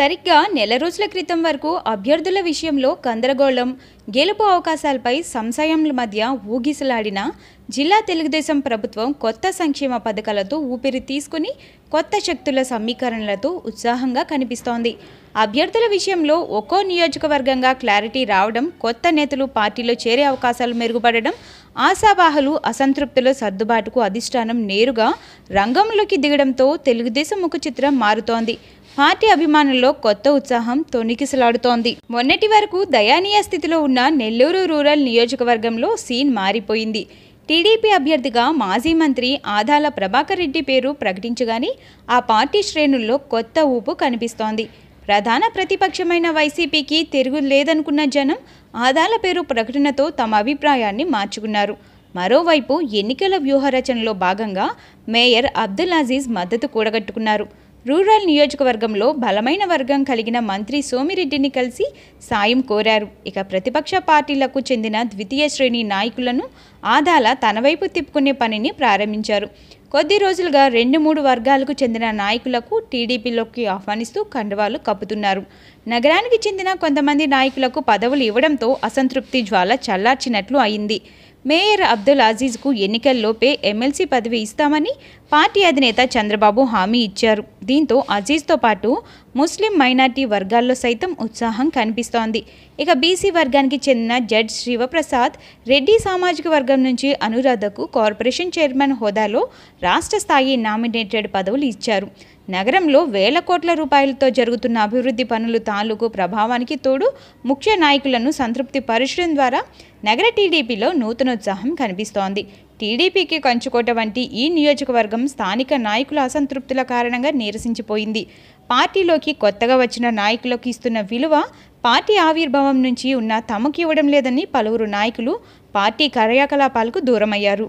సరిగ్గా నెల రోజుల క్రితం వరకు అభ్యర్థుల విషయంలో గందరగోళం గెలుపు అవకాశాలపై సంశయంల మధ్య ఊగిసలాడిన జిల్లా తెలుగుదేశం ప్రభుత్వం కొత్త సంక్షేమ పథకాలతో ఊపిరి తీసుకుని కొత్త శక్తుల సమీకరణలతో ఉత్సాహంగా కనిపిస్తోంది. అభ్యర్థుల విషయంలో ఒక్కో నియోజకవర్గంగా క్లారిటీ రావడం కొత్త నేతలు పార్టీలో చేరే అవకాశాలు మెరుగుపడడం ఆశావాహులు అసంతృప్తుల సర్దుబాటుకు అధిష్టానం నేరుగా రంగంలోకి దిగడంతో తెలుగుదేశం ముఖ చిత్రం మారుతోంది. పార్టీ అభిమానుల్లో కొత్త ఉత్సాహం తొణికిసలాడుతోంది. మొన్నటి వరకు దయానీయ స్థితిలో ఉన్న నెల్లూరు రూరల్ నియోజకవర్గంలో సీన్ మారిపోయింది. టీడీపీ అభ్యర్థిగా మాజీ మంత్రి ఆదాల ప్రభాకర్ రెడ్డి పేరు ప్రకటించగానే ఆ పార్టీ శ్రేణుల్లో కొత్త ఊపు కనిపిస్తోంది. ప్రధాన ప్రతిపక్షమైన వైసీపీకి తిరుగు లేదనుకున్న జనం ఆదాల పేరు ప్రకటనతో తమ అభిప్రాయాన్ని మార్చుకున్నారు. మరోవైపు ఎన్నికల వ్యూహరచనలో భాగంగా మేయర్ అబ్దుల్ అజీజ్ మద్దతు కూడగట్టుకున్నారు. రూరల్ నియోజకవర్గంలో బలమైన వర్గం కలిగిన మంత్రి సోమిరెడ్డిని కలిసి సాయం కోరారు. ఇక ప్రతిపక్ష పార్టీలకు చెందిన ద్వితీయ శ్రేణి నాయకులను ఆదాల తన వైపు తిప్పుకునే పనిని ప్రారంభించారు. కొద్ది రోజులుగా రెండు మూడు వర్గాలకు చెందిన నాయకులకు టీడీపీలోకి ఆహ్వానిస్తూ కండువాలు కప్పుతున్నారు. నగరానికి చెందిన కొంతమంది నాయకులకు పదవులు ఇవ్వడంతో అసంతృప్తి జ్వాల చల్లార్చినట్లు అయింది. మేయర్ అబ్దుల్ అజీజ్కు ఎన్నికల్లోపే ఎమ్మెల్సీ పదవి ఇస్తామని పార్టీ అధినేత చంద్రబాబు హామీ ఇచ్చారు. దీంతో అజీజ్తో పాటు ముస్లిం మైనార్టీ వర్గాల్లో సైతం ఉత్సాహం కనిపిస్తోంది. ఇక బీసీ వర్గానికి చెందిన జడ్జ్ శివప్రసాద్ రెడ్డి సామాజిక వర్గం నుంచి అనురాధకు కార్పొరేషన్ చైర్మన్ హోదాలో రాష్ట్ర స్థాయి నామినేటెడ్ పదవులు ఇచ్చారు. నగరంలో వేల కోట్ల రూపాయలతో జరుగుతున్న అభివృద్ధి పనులు తాలూకు ప్రభావానికి తోడు ముఖ్య నాయకులను సంతృప్తి పరచడం ద్వారా నగర టీడీపీలో నూతనోత్సాహం కనిపిస్తోంది. టీడీపీకి కంచుకోట వంటి ఈ నియోజకవర్గం స్థానిక నాయకుల అసంతృప్తుల కారణంగా నీరసించిపోయింది. పార్టీలోకి కొత్తగా వచ్చిన నాయకులకు ఇస్తున్న విలువ పార్టీ ఆవిర్భావం నుంచి ఉన్న తమకు ఇవ్వడం లేదని పలువురు నాయకులు పార్టీ కార్యకలాపాలకు దూరమయ్యారు.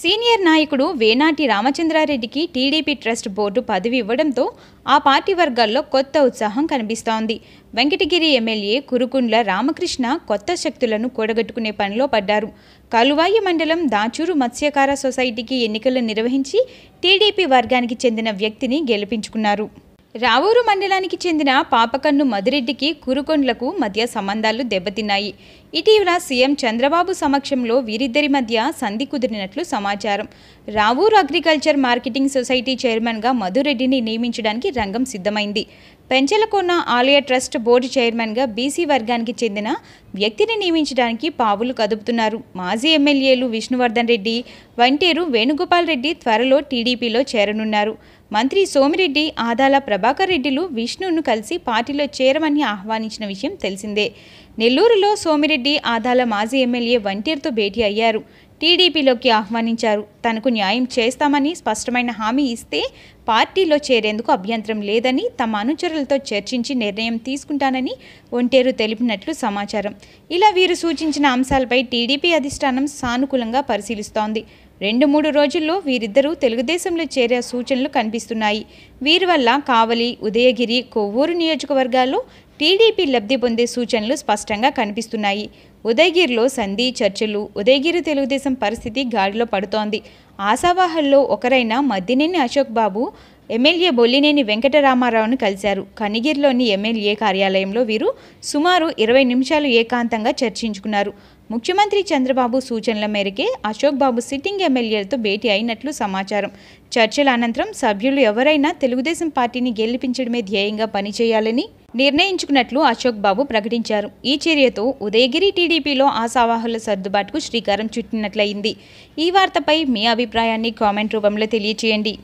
సీనియర్ నాయకుడు వేనాటి రామచంద్రారెడ్డికి టీడీపీ ట్రస్ట్ బోర్డు పదవి ఇవ్వడంతో ఆ పార్టీ వర్గాల్లో కొత్త ఉత్సాహం కనిపిస్తోంది. వెంకటగిరి ఎమ్మెల్యే కురుకుండ్ల రామకృష్ణ కొత్త శక్తులను కూడగట్టుకునే పనిలో పడ్డారు. కలువాయి మండలం దాచూరు మత్స్యకార సొసైటీకి ఎన్నికలు నిర్వహించి టీడీపీ వర్గానికి చెందిన వ్యక్తిని గెలిపించుకున్నారు. రావూరు మండలానికి చెందిన పాపకన్ను మధురెడ్డికి కురుకొండ్లకు మధ్య సంబంధాలు దెబ్బతిన్నాయి. ఇటీవల సీఎం చంద్రబాబు సమక్షంలో వీరిద్దరి మధ్య సంధి కుదిరినట్లు సమాచారం. రావూరు అగ్రికల్చర్ మార్కెటింగ్ సొసైటీ చైర్మన్గా మధురెడ్డిని నియమించడానికి రంగం సిద్ధమైంది. పెంచలకొన్న ఆలయ ట్రస్ట్ బోర్డు చైర్మన్గా బీసీ వర్గానికి చెందిన వ్యక్తిని నియమించడానికి పావులు కదుపుతున్నారు. మాజీ ఎమ్మెల్యేలు విష్ణువర్ధన్ రెడ్డి వంటేరు వేణుగోపాల్ రెడ్డి త్వరలో టీడీపీలో చేరనున్నారు. మంత్రి సోమిరెడ్డి ఆదాల ప్రభాకర్ రెడ్డిలు విష్ణును కలిసి పార్టీలో చేరమని ఆహ్వానించిన విషయం తెలిసిందే. నెల్లూరులో సోమిరెడ్డి ఆదాల మాజీ ఎమ్మెల్యే వంటేరుతో భేటీ అయ్యారు. టీడీపీలోకి ఆహ్వానించారు. తనకు న్యాయం చేస్తామని స్పష్టమైన హామీ ఇస్తే పార్టీలో చేరేందుకు అభ్యంతరం లేదని తమ అనుచరులతో చర్చించి నిర్ణయం తీసుకుంటానని ఒంటేరు తెలిపినట్లు సమాచారం. ఇలా వీరు సూచించిన అంశాలపై టీడీపీ అధిష్టానం సానుకూలంగా పరిశీలిస్తోంది. రెండు మూడు రోజుల్లో వీరిద్దరూ తెలుగుదేశంలో చేరే సూచనలు కనిపిస్తున్నాయి. వీరి వల్ల కావలి ఉదయగిరి కొవ్వూరు నియోజకవర్గాల్లో టీడీపీ లబ్ధి పొందే సూచనలు స్పష్టంగా కనిపిస్తున్నాయి. ఉదయగిరిలో సంధి చర్చలు ఉదయగిరి తెలుగుదేశం పరిస్థితి గాడిలో పడుతోంది. ఆశావాహల్లో ఒకరైన మద్దినేని అశోక్ బాబు ఎమ్మెల్యే బొల్లినేని వెంకటరామారావును కలిశారు. కనిగిరిలోని ఎమ్మెల్యే కార్యాలయంలో వీరు సుమారు ఇరవై నిమిషాలు ఏకాంతంగా చర్చించుకున్నారు. ముఖ్యమంత్రి చంద్రబాబు సూచనల మేరకే అశోక్ బాబు సిట్టింగ్ ఎమ్మెల్యేలతో భేటీ అయినట్లు సమాచారం. చర్చల అనంతరం సభ్యులు ఎవరైనా తెలుగుదేశం పార్టీని గెలిపించడమే ధ్యేయంగా పనిచేయాలని నిర్ణయించుకున్నట్లు అశోక్ బాబు ప్రకటించారు. ఈ చర్యతో ఉదయగిరి టీడీపీలో ఆశావాహుల సర్దుబాటుకు శ్రీకారం చుట్టినట్లయింది. ఈ వార్తపై మీ అభిప్రాయాన్ని కామెంట్ రూపంలో తెలియచేయండి.